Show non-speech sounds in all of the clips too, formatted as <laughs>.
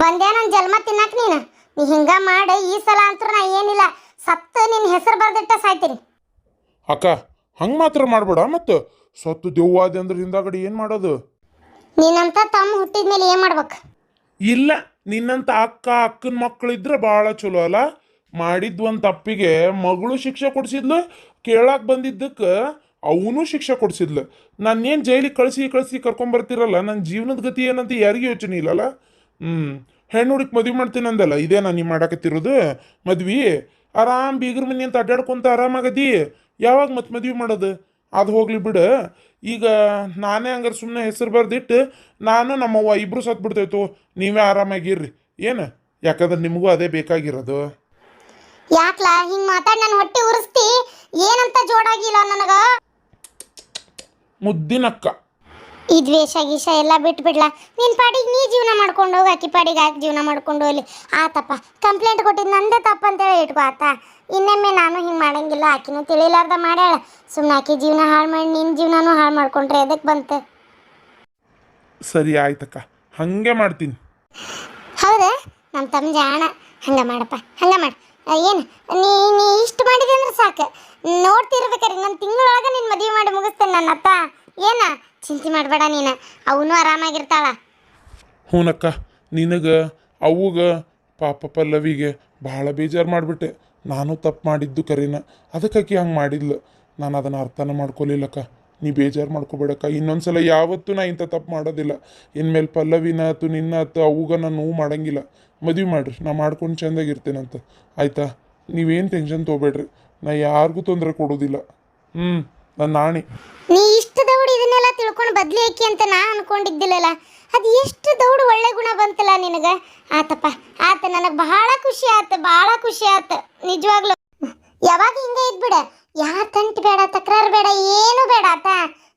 ಬಂದೆ ನನ್ನ ಜನ್ಮ ತಿನ್ನಕ್ ನೀನು. ನೀ ಹಿಂಗ ಮಾಡಿ ಈ ಸಲ ಅಂತೂ ನಾ ಏನಿಲ್ಲ. ಸತ್ತು ನಿನ್ನ ಹೆಸರು ಬರ್ದಿಟ್ಟ ಸಾಯ್ತೀನಿ. ಅಕ್ಕ ಹಂಗೆ ಮಾತ್ರ ಮಾಡ್ಬೇಡ ಮತ್ತು? ಸತ್ತು ದೆವ್ವಾದೆ ಅಂದ್ರೆ ಹಿಂದಾಗಡೆ ಏನು ಮಾಡೋದು? ನೀನಂತ ತಮ್ಮ ಹುಟ್ಟಿದ ಮೇಲೆ ಏನು ಮಾಡ್ಬೇಕು? ಇಲ್ಲ ನಿನ್ನಂತ ಅಕ್ಕ ಅಕ್ಕನ ಮಕ್ಕಳಿದ್ರೆ ಭಾಳ ಚಲೋ ಅಲ್ಲ? ಮಾಡಿದ್ ಒಂದು ತಪ್ಪಿಗೆ ಮಗಳು ಶಿಕ್ಷೆ ಕೊಡ್ಸಿದ್ಲು ಕೇಳಾಕ್ ಬಂದಿದ್ದಕ್ಕೆ ಅವನು ಶಿಕ್ಷೆ ಕೊಡ್ಸಿದ್ಲು. ನಾನೇನು ಜೈಲಿಗೆ ಕಳಿಸಿ ಕಳಿಸಿ ಕರ್ಕೊಂಬರ್ತಿರಲ್ಲ ನನ್ನ ಜೀವನದ ಗತಿ ಏನಂತ ಯಾರಿಗೂ ಯೋಚನೆ ಇಲ್ಲಲ್ಲ? ಹ್ಞೂ ಹೆಣ್ಣು ಹುಡುಕಿ ಮದುವೆ ಮಾಡ್ತೀನಿ ಅಂದಲ್ಲ ಇದೇ ನಾನು ನೀವು ಮಾಡಾಕತ್ತಿರೋದು. ಮದ್ವಿ ಆರಾಮ್ ಬೀಗ್ರ ಮನೆ ಅಂತ ಅಡ್ಡಾಡ್ಕೊಂತ ಆರಾಮಾಗದಿ ಯಾವಾಗ ಮತ್ತೆ ಮದ್ವೆ ಮಾಡೋದು? ಅದು ಹೋಗ್ಲಿ ಬಿಡು. ಈಗ ನಾನೇ ಹಂಗಾರೆ ಸುಮ್ಮನೆ ಹೆಸರು ಬರ್ದಿಟ್ಟು ನಾನು ನಮ್ಮವ್ವ ಇಬ್ಬರು ಸತ್ತು ಬಿಡ್ತೈತು ನೀವೇ ಆರಾಮಾಗಿರ್ರಿ. ಏನು? ಯಾಕಂದ್ರೆ ನಿಮಗೂ ಅದೇ ಬೇಕಾಗಿರೋದು. ಯಾಕ್ಲ? ಹಿಂಗೆ ಮಾತಾಡಿ ನನ್ನ ಹೊಟ್ಟೆ ಉರಿಸ್ತಿ. ಏನಂತ ಜೋಡಾಗಿಲ್ಲ ನನಗೆ. ಮುದ್ದಿನಕ್ಕ. ಈ ದ್ವೇಷ ಗೀಷ ಎಲ್ಲ ಬಿಟ್ಬಿಡ್ಲಾ? ನಿನ್ನ ನಿನ್ ಪಾಡಿಗೆ ನೀ ಜೀವನ ಮಾಡ್ಕೊಂಡು ಹೋಗಿ ಅಕ್ಕಿ ಪಾಡಿಗೆ ಹಾಕಿ ಜೀವನ ಮಾಡ್ಕೊಂಡು ಹೋಗ್ಲಿ? ಆತಪ್ಪ ಕಂಪ್ಲೇಂಟ್ ಕೊಟ್ಟಿದ್ದು ನಂದೇ ತಪ್ಪ ಅಂತೇಳಿ ಇಟ್ಕೋ ಆತ. ಇನ್ನೊಮ್ಮೆ ನಾನು ಹಿಂಗೆ ಮಾಡಂಗಿಲ್ಲ ಆಕಿನೂ ತಿಳಿಲಾರ್ದ ಮಾಡ್ಯಾಳ. ಸುಮ್ಮನೆ ಆಕಿ ಜೀವನ ಹಾಳು ಮಾಡಿ ನಿನ್ನ ಜೀವನನೂ ಹಾಳು ಮಾಡ್ಕೊಂಡ್ರೆ ಎದಕ್ಕೆ ಬಂತು? ಸರಿ ಆಯ್ತಕ್ಕ ಹಂಗೆ ಮಾಡ್ತೀನಿ. ಹೌದಾ? ನಮ್ಮ ತಮ್ಮ ಜಾಣ ಹಂಗೆ ಮಾಡಪ್ಪ ಹಂಗೆ ಮಾಡಿ. ಏನು ನೀ ನೀ ಇಷ್ಟು ಮಾಡಿದೆ ಅಂದ್ರೆ ಸಾಕು. ನೋಡ್ತಿರ್ಬೇಕಾರೆ ನನ್ನ ತಿಂಗಳೊಳಗೆ ನಿನ್ನ ಮದುವೆ ಮಾಡಿ ಮುಗಿಸ್ತೇನೆ ನನ್ನ ಅಪ್ಪ ಏನ? ಚಿಂತೆ ಮಾಡಬೇಡ ನೀನು. ಅವನು ಆರಾಮಾಗಿರ್ತಾಳ. ಹೂನಕ್ಕ ನಿನಗೆ ಅವ್ಗ ಪಾಪ ಪಲ್ಲವಿಗೆ ಭಾಳ ಬೇಜಾರು ಮಾಡಿಬಿಟ್ಟೆ. ನಾನು ತಪ್ಪು ಮಾಡಿದ್ದು ಕರೀನ. ಅದಕ್ಕಾಕಿ ಹಂಗೆ ಮಾಡಿದ್ಲು. ನಾನು ಅದನ್ನು ಅರ್ಥನ ಮಾಡ್ಕೊಲಿಲ್ಲಕ್ಕ. ನೀ ಬೇಜಾರು ಮಾಡ್ಕೋಬೇಡಕ್ಕ. ಇನ್ನೊಂದ್ಸಲ ಯಾವತ್ತೂ ನಾ ಇಂಥ ತಪ್ಪು ಮಾಡೋದಿಲ್ಲ. ಇನ್ಮೇಲೆ ಪಲ್ಲವಿನ ಆತು ನಿನ್ನ ಆತು ಅವ್ಗ ನಾನು ನೋವು ಮಾಡಂಗಿಲ್ಲ. ಮದುವೆ ಮಾಡ್ರಿ. ನಾ ಮಾಡ್ಕೊಂಡು ಚೆಂದಾಗಿರ್ತೇನಂತ. ಆಯ್ತಾ? ನೀವೇನು ಟೆನ್ಷನ್ ತೊಗೊಬೇಡ್ರಿ. ನಾ ಯಾರಿಗೂ ತೊಂದರೆ ಕೊಡೋದಿಲ್ಲ. ಹ್ಞೂ ನನ್ನ ನಾಣಿ. ನೀ ಇಷ್ಟು ಇದನ್ನೆಲ್ಲ ತಿಳ್ಕೊಂಡು ಬದ್ಲಿ ಹಾಕಿ ಅಂತ ನಾ ಅನ್ಕೊಂಡಿದ್ದಿಲ್ಲಲ್ಲ ಅದು ಎಷ್ಟು ದೌಡ್ ಒಳ್ಳೆ ಗುಣ ಬಂತಲ್ಲ ನಿನಗೆ. ಆತಪ್ಪ, ಆತ ನನಗೆ ಬಹಳ ಖುಷಿ ಆತ, ಬಹಳ ಖುಷಿ ಆತ. ನಿಜವಾಗ್ಲು. ಯಾವಾಗ ಹಿಂಗೆ ಇದ್ಬಿಡ? ಯಾರ ತಂಟ್ ಬೇಡ, ತಕರಾರು ಬೇಡ, ಏನು ಬೇಡ ಆತ.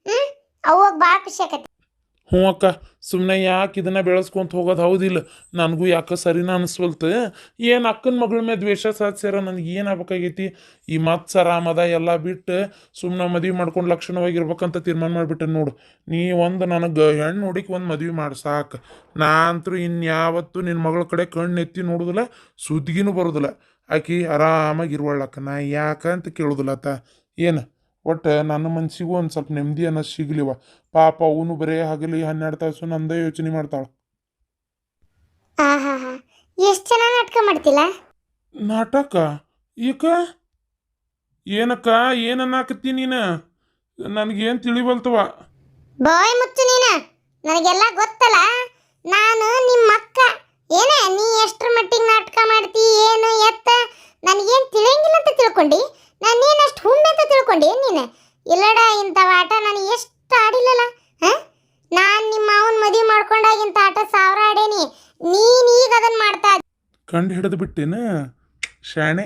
ಹ್ಮ್? ಅವಾಗ ಭಾಳ ಖುಷಿ ಆಕತಿ. ಹ್ಞೂ ಅಕ್ಕ ಸುಮ್ಮನೆ ಯಾಕೆ ಇದನ್ನ ಬೆಳೆಸ್ಕೊಂತ ಹೋಗೋದು ಹೌದಿಲ್ಲ. ನನಗೂ ಯಾಕೆ ಸರಿನ ಅನಿಸ್ವಲ್ತು. ಏನು ಅಕ್ಕನ ಮಗಳ ಮೇಲೆ ದ್ವೇಷ ಸಾಧಿಸ್ಯಾರ? ನನಗೆ ಏನು ಆಗ್ಬೇಕಾಗೈತಿ? ಈ ಮತ್ತೆ ಸರಾಮದ ಎಲ್ಲ ಬಿಟ್ಟು ಸುಮ್ಮನೆ ಮದುವೆ ಮಾಡ್ಕೊಂಡು ಲಕ್ಷಣವಾಗಿರ್ಬೇಕಂತ ತೀರ್ಮಾನ ಮಾಡಿಬಿಟ್ಟೆ ನೋಡು. ನೀ ಒಂದು ನನಗೆ ಹೆಣ್ಣು ಹುಡುಕಿ ಒಂದು ಮದುವೆ ಮಾಡಿ ಸಾಕು. ನಾ ಇನ್ಯಾವತ್ತು ಇನ್ಯಾವತ್ತೂ ನಿನ್ನ ಮಗಳ ಕಡೆ ಕಣ್ಣು ಎತ್ತಿ ನೋಡೋದಿಲ್ಲ ಸುದ್ದಿಗಿನೂ ಬರೋದಿಲ್ಲ. ಆಕಿ ಆರಾಮಾಗಿರುವಳ್ಳಕ್ಕ ನಾ ಯಾಕಂತ ಕೇಳೋದಿಲ್ಲ ಆತ. ಏನು? ಒಟ್ಟು ನನ್ನ ಮನಸ್ಸಿಗೂ ಒಂದು ಸ್ವಲ್ಪ ನೆಮ್ಮದಿ ಅನ್ನೋದು ಸಿಗ್ಲಿವ. ಪಾಪ ಅವನು ಬರೇ ಹಗಲಿ ಹನ್ನೆರಡು ತಾಸು ನಂದೇ ಯೋಚನೆ ಮಾಡ್ತಾಳೆ. ಎಷ್ಟು ಚೆನ್ನಾಗಿ ನಾಟಕ ಮಾಡ್ತಿಲ್ಲ? ನಾಟಕ? ಈಕ? ಏನಕ್ಕ ಏನನ್ನಾಕತ್ತಿ ನೀನು? ನನಗೇನು ತಿಳಿಬಲ್ತವ ಬಾಯ್ ಮುಚ್ಚು ನೀನು. ನನಗೆಲ್ಲ ಗೊತ್ತಲ್ಲ. ನಾನು ನಿಮ್ಮ ಅಕ್ಕ. ಏನೇ ನೀ ಎಷ್ಟರ ಮಟ್ಟಿಗೆ ನಾಟಕ ಮಾಡ್ತಿ ಏನು ಎತ್ತ? ನನಗೇನು ತಿಳಿಯಂಗಿಲ್ಲ ಅಂತ ತಿಳ್ಕೊಂಡಿ. ನಾನೇನು ಅಷ್ಟು ಹುಮ್ಮೆ ಅಂತ ತಿಳ್ಕೊಂಡಿ ನೀನು? ಇಲ್ಲಡ ಇಂಥವ ಆಟ ನಾನು ಎಷ್ಟು ಆಡಿಲ್ಲಲ್ಲ ಹಾಂ? ನಾನು ನಿಮ್ಮ ಮಾವನ ಮದುವೆ ಮಾಡ್ಕೊಂಡಾಗ ಇಂಥ ಆಟ ಸಾವಿರ ಆಡೇನಿ ನೀನು ಈಗ ಅದನ್ನು ಮಾಡ್ತಾ ಕಂಡು ಹಿಡಿದು ಬಿಟ್ಟೇನ? ಶಾಣೆ.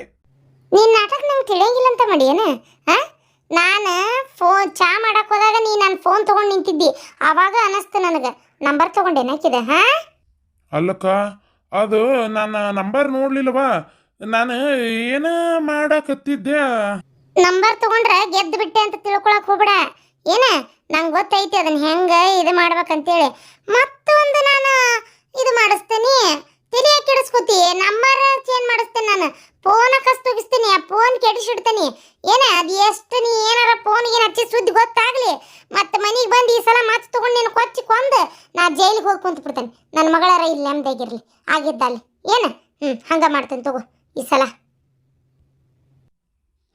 ನಿನ್ನ ನಾಟಕ ನಂಗೆ ತಿಳಿಯಂಗಿಲ್ಲ ಅಂತ ಮಾಡಿ ಏನು? ಹಾಂ? ನಾನು ಫೋನ್ ಚಾ ಮಾಡಕ್ಕೆ ಹೋದಾಗ ನೀ ನನ್ನ ಫೋನ್ ತೊಗೊಂಡು ನಿಂತಿದ್ದಿ ಆವಾಗ ಅನಿಸ್ತು ನನಗೆ. ನಂಬರ್ ತೊಗೊಂಡೇನಾಕಿದೆ ಹಾಂ? ಅಲ್ಲಕ್ಕ ಅದು ನನ್ನ ನಂಬರ್ ನೋಡ್ಲಿಲ್ಲವಾ? ನಾನು ಏನ ಮಾಡಕತ್ತಿದ್ದೆ? ನಂಬರ್ ತಗೊಂಡ್ರೆ ಗೆದ್ದು ಬಿಟ್ಟೆ ಅಂತ ತಿಳ್ಕೊಳಕ್ ಹೋಗ್ಬೇಡ. ಏನ? ನಂಗೆ ಗೊತ್ತೈತಿ ಅದನ್ನ ಹೆಂಗ ಇದು ಮಾಡ್ಬೇಕಂತೇಳಿ. ಮತ್ತೊಂದು ನಾನು ಇದು ಮಾಡಿಸ್ತೇನೆ. ತಲೆ ಕೆಡಿಸ್ಕೊತಿ? ನಂಬರ್ ಚೇಂಜ್ ಮಾಡಿಸ್ತೇನೆ ನಾನು. ಫೋನ್ ಕಸ್ತೋಗಿಸ್ತೀನಿ ಆ ಫೋನ್ ಕೆಡಿಸಿಡ್ತೀನಿ. ಏನ? ಅದು ಎಷ್ಟು ನೀ ಏನಾರ ಫೋನ್ಗೆ ಹಚ್ಚಿ ಸುದ್ದಿ ಗೊತ್ತಾಗ್ಲಿ. ಮತ್ತೆ ಮನೆಗೆ ಬಂದು ಈ ಸಲ ಮತ್ತೆ ತಗೊಂಡು ನೀನು ಕೊಚ್ಚಿ ಕೊಂದು ನಾ ಜೈಲಿಗೆ ಹೋಗಿ ಕುಂತು ಬಿಡ್ತೇನೆ ನನ್ನ ಮಗಳಾರ ಇಲ್ಲಿ ನೆಮ್ಮದಾಗಿರ್ಲಿ ಆಗಿದ್ದಲ್ಲಿ ಏನ? ಹ್ಞೂ ಹಂಗೆ ಮಾಡ್ತೇನೆ ತಗೋ. ಈ ಸಲ.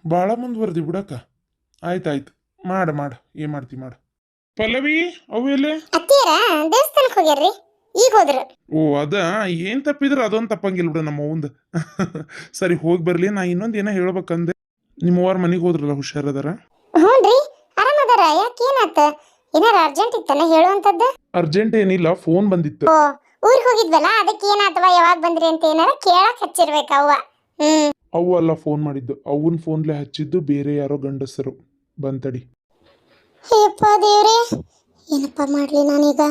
ಭಾಳ ಮುಂದುವರೆದಿ ಬಿಡಕ್ಕ. ಆಯ್ತಾಯ್ತು. ಮಾಡು ಮಾಡ. ಏನ್ ಮಾಡ್ತಿ ಮಾಡು. ಪಲ್ಲವಿ ಅವು ಎಲ್ಲಿ? ಅತ್ತಿಯರ ದೇವಸ್ಥಾನಕ್ಕೆ ಹೋಗ್ಯಾರ್ರಿ. ಈಗ ಹೋದ್ರು. ಓ ಅದ? ಏನ್ ತಪ್ಪಿದ್ರೆ ಅದೊಂದು ತಪ್ಪಂಗಿಲ್ಲ ಬಿಡು ನಮ್ಮ ಅವಂದು. <laughs> ಸರಿ ಹೋಗಿ ಬರ್ಲಿ. ನಾ ಇನ್ನೊಂದು ಏನೋ ಹೇಳ್ಬೇಕಂದೆ. ನಿಮ್ಮವ್ರ ಮನೆಗೆ ಹೋದ್ರಲ್ಲ ಹುಷಾರದಾರ ಹ್ಞೂನ್ರಿ ಆರಾಮದಾರ ಯಾಕೆ ಏನಾತ? ಏನಾರ ಅರ್ಜೆಂಟ್ ಇತ್ತನ ಹೇಳುವಂತದ್ದ? ಅರ್ಜೆಂಟ್ ಏನಿಲ್ಲ ಫೋನ್ ಬಂದಿತ್ತು. ಓ ಊರಿಗೆ ಹೋಗಿದ್ವಲ್ಲ ಅದಕ್ಕೆ ಏನಾತವ ಯಾವಾಗ ಬಂದ್ರಿ ಅಂತ ಏನಾರ ಕೇಳಕ್ ಹಚ್ಚಿರ್ಬೇಕ ಅವ್ವ. ಅವು ಅಲ್ಲ ಫೋನ್ ಮಾಡಿದ್ದು. ಅವನ ಫೋನ್ಲೆ ಹಚ್ಚಿದ್ದು ಬೇರೆ ಯಾರೋ ಗಂಡಸರು. ಬಂತಡಿ ಅಯ್ಯಪ್ಪ ದೇವ್ರೆ ಏನಪ್ಪ ಮಾಡ್ಲಿ ನಾನೀಗ?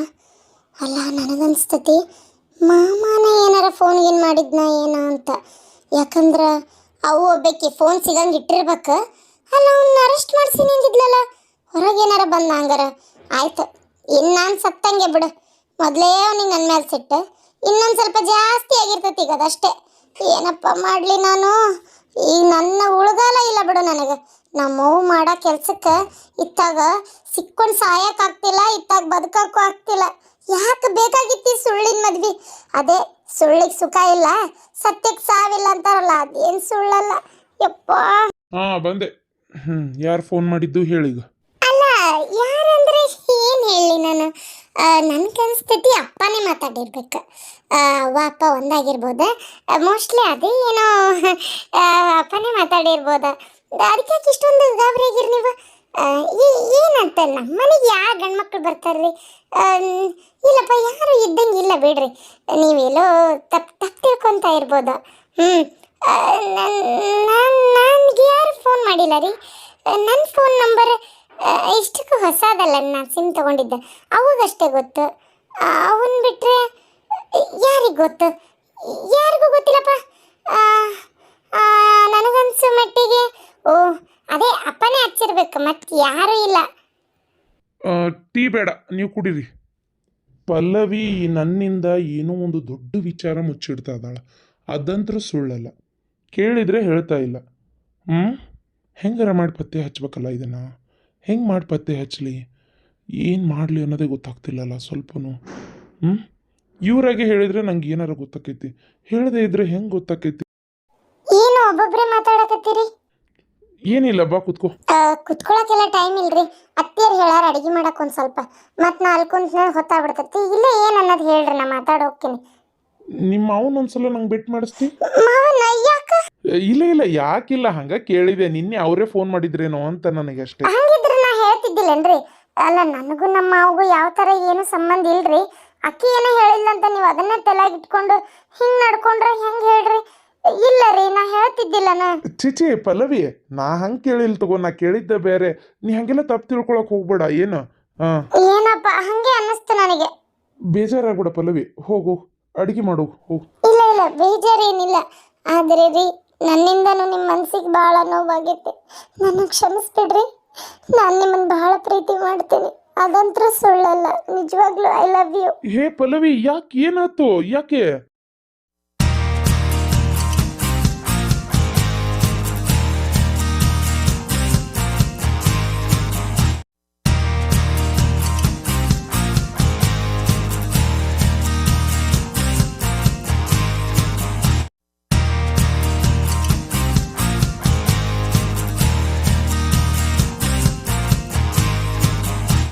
ಅಲ್ಲ ನನಗನ್ಸ್ತತಿ ಮಾಮಾನ ಏನಾರ ಫೋನ್ ಏನು ಮಾಡಿದ್ನ ಏನ ಅಂತ. ಯಾಕಂದ್ರೆ ಅವು ಒಬ್ಬಕ್ಕೆ ಫೋನ್ ಸಿಗಂಗೆ ಇಟ್ಟಿರ್ಬೇಕ. ಅಲ್ಲ ಅವ್ನ ಅರೆಸ್ಟ್ ಮಾಡಿಸಿ ನಿಂದಿದ್ಲಲ್ಲ ಹೊರಗೆ ಏನಾರ ಬಂದ ಹಂಗಾರ? ಆಯ್ತು ಇನ್ನು ನಾನು ಸತ್ತಂಗೆ ಬಿಡು. ಮೊದಲೇ ಅವ್ನಿಗೆ ನನ್ನ ಮೇಲೆ ಸಿಟ್ಟು. ಇನ್ನೊಂದು ಸ್ವಲ್ಪ ಜಾಸ್ತಿ ಆಗಿರ್ತೈತಿ ಈಗ ಅದಷ್ಟೇ. ಏನಪ್ಪ ಮಾಡ್ಲಿ ನಾನು? ಈ ನನ್ನ ಉಳ್ಗಾಲ ಇಲ್ಲ ಬಿಡು ನನಗೆ. ನಮ್ಮವ್ವ ಮಾಡೋ ಕೆಲ್ಸಕ್ಕೆ ಇತ್ತಾಗ ಸಿಕ್ಕೊಂಡು ಸಾಯೋಕ್ಕಾಗ್ತಿಲ್ಲ ಆಗ್ತಿಲ್ಲ ಇತ್ತಾಗ ಬದುಕಕ್ಕೂ ಆಗ್ತಿಲ್ಲ. ಯಾಕೆ ಬೇಕಾಗಿತ್ತು ಸುಳ್ಳಿನ ಮದ್ವಿ? ಅದೇ ಸುಳ್ಳಿಗೆ ಸುಖ ಇಲ್ಲ ಸತ್ಯಕ್ಕೆ ಸಾವಿಲ್ಲ ಅಂತಾರಲ್ಲ ಅದೇನು ಸುಳ್ಳಲ್ಲ? ಯಪ್ಪ. ಹಾ ಬಂದೆ. ಹ್ಮ್ ಯಾರು ಫೋನ್ ಮಾಡಿದ್ದು ಹೇಳಿಗ? ಅಲ್ಲ ಹೇಳಿ ನಾನು ಅನಿಸ್ತೈತಿ ಅಪ್ಪನೇ ಮಾತಾಡಿರ್ಬೇಕು. ಅವ್ವ, ಅಪ್ಪ ಒಂದಾಗಿರ್ಬೋದ. ಮೋಸ್ಟ್ಲಿ ಅದೇ ಏನೋ ಅಪ್ಪನೇ ಮಾತಾಡಿರ್ಬೋದು. ಅದಕ್ಕೆ ಇಷ್ಟೊಂದು ಗಾಬರಿ ಆಗಿರಿ ನೀವು? ಏನಂತ ನಮ್ಮ ಏನಂತ ನಮ್ಮನೆಗೆ ಯಾರು ಗಂಡ್ಮಕ್ಳು ಬರ್ತಾರ್ರಿ? ಇಲ್ಲಪ್ಪ, ಯಾರು ಇದ್ದಂಗೆ ಇಲ್ಲ ಬಿಡ್ರಿ. ನೀವೆಲ್ಲೋ ತಪ್ಪು ತಪ್ಪು ತಿಳ್ಕೊತಾ ಇರ್ಬೋದು. ಹ್ಞೂ ನನಗೆ ಯಾರು ಫೋನ್ ಮಾಡಿಲ್ಲ ರೀ? ನನ್ನ ಫೋನ್ ನಂಬರ್ ಇಷ್ಟಕ್ಕೂ ಹೊಸದಲ್ಲ ನಾನು ಸಿಮ್ ತಗೊಂಡಿದ್ದೆ. ಅವಾಗಷ್ಟೇ ಗೊತ್ತು. ಅವನ್ ಬಿಟ್ರೆ ಯಾರಿಗೆ ಗೊತ್ತು? ಯಾರಿಗೂ ಗೊತ್ತಿಲ್ಲಪ್ಪ. ನನಗನ್ಸೋ ಮಟ್ಟಿಗೆ. ಓ, ಅದೇ ಅಪ್ಪನೇ ಹಚ್ಚಿರ್ಬೇಕು ಮತ್ತೆ ಯಾರು ಇಲ್ಲ. ಟೀ ಬೇಡ, ನೀವು ಕುಡೀರಿ. ಪಲ್ಲವಿ ನನ್ನಿಂದ ಏನೋ ಒಂದು ದೊಡ್ಡ ವಿಚಾರ ಮುಚ್ಚಿಡ್ತಾ ಇದ್ದಾಳ. ಅದಂತರೂ ಸುಳ್ಳಲ್ಲ. ಕೇಳಿದರೆ ಹೇಳ್ತಾ ಇಲ್ಲ. ಹ್ಞೂ ಹೆಂಗಾರ ಮಾಡಿ ಪತ್ತೆ ಹಚ್ಬೇಕಲ್ಲ ಇದನ್ನು? ಹೆಂಗೆ ಮಾಡಿ ಪತ್ತೆ ಹಚ್ಚಲಿ ಏನು ಮಾಡಲಿ ಅನ್ನೋದೇ ಗೊತ್ತಾಗ್ತಿಲ್ಲಲ್ಲ ಸ್ವಲ್ಪನೂ. ಹ್ಞೂ ಇವರಾಗೆ ಹೇಳಿದರೆ ನಂಗೆ ಏನಾರ ಗೊತ್ತಾಕೈತಿ. ಹೇಳದೆ ಇದ್ರೆ ಹೆಂಗೆ ಗೊತ್ತಾಕೈತಿ? ಏನು ಒಬ್ಬೊಬ್ರೆ ಮಾತಾಡಕತ್ತೀರಿ? ಏನಿಲ್ಲ ಬಾ ಕುತ್ಕೋ. ಕುತ್ಕೊಳಕ್ಕೆಲ್ಲ ಟೈಮ್ ಇಲ್ರಿ. ಅತ್ತಿಯರ್ ಹೇಳಾರ ಅಡಿಗೆ ಮಾಡಕ್ ಒಂದ್ ಸ್ವಲ್ಪ. ಮತ್ ನಾ ಅಲ್ಲಿ ಕುಂತ ಹೊತ್ತಾಗ್ಬಿಡ್ತೈತಿ. ಇಲ್ಲ ಏನ್ ಅನ್ನೋದು ಹೇಳ್ರಿ ನಾ ಮಾತಾಡ ಹೋಗ್ತೀನಿ. ನಿಮ್ಮ ಅವನ ಒಂದ್ಸಲ ನಂಗೆ ಬೆಟ್ ಮಾಡಿಸ್ತಿ? ಇಲ್ಲ ಇಲ್ಲ ಯಾಕಿಲ್ಲ ಹಂಗ ಕೇಳಿದೆ. ನಿನ್ನೆ ಅವರೇ ಫೋನ್ ಮಾಡಿದ್ರೇನೋ ಅಂತ ನನಗೆ ಅಷ್ಟೇ. ಹಂಗಿದ್ರೆ ಅಲ್ಲ ನನಗೂ ನಮ್ಮ ಮಾವಗೂ ಯಾವ ತರ ಏನು ಸಂಬಂಧ ಇಲ್ರಿ. ಅಕ್ಕಿ ಏನೋ ಹೇಳಿಲ್ಲ ಅಂತ ನೀವು ಅದನ್ನೇ ತಲೆಯಾಗ ಇಟ್ಕೊಂಡು ಹಿಂಗ್ ನಡ್ಕೊಂಡ್ರೆ ಹೆಂಗ್ ಹೇಳ್ರಿ? ಇಲ್ಲ ರೀ ನಾ. ಹೇಳ್ತಿದ್ದಿಲ್ಲನ ಚಿಚಿ ಪಲ್ಲವಿ ನಾ ಹಂಗೆ ಕೇಳಿಲ್ಲ ತಗೋ ನಾ ಕೇಳಿದ್ದ ಬೇರೆ. ನೀ ಹಂಗೆಲ್ಲ ತಪ್ಪು ತಿಳ್ಕೊಳಕ್ ಹೋಗ್ಬೇಡ ಏನು? ಆ ಏನಪ್ಪ ಹಂಗೆ ಅನ್ನಿಸ್ತು ನನಗೆ. ಬೇಜಾರಾಗ್ಬೇಡ ಪಲ್ಲವಿ ಹೋಗು ಅಡಿಗೆ ಮಾಡು ಹೋಗು. ಇಲ್ಲ ಇಲ್ಲ ಬೇಜಾರೇನಿಲ್ಲ. ಆದ್ರೆ ರೀ ನನ್ನಿಂದನೂ ನಿಮ್ಮ ಮನ್ಸಿಗೆ ಭಾಳ ನೋವಾಗೈತೆ. ನನ್ನ ಕ್ಷಮಿಸ್ಬಿಡ್ರಿ. ನಾನು ನಿಮ್ಮನ್ನು ಬಹಳ ಪ್ರೀತಿ ಮಾಡ್ತೀನಿ. ಅದಂತ್ರ ಸುಳ್ಳಲ್ಲ. ನಿಜವಾಗ್ಲೂ ಐ ಲವ್ ಯು ಹೇ ಪಲ್ಲವಿ, ಯಾಕೆ ಏನಾಯ್ತು? ಯಾಕೆ?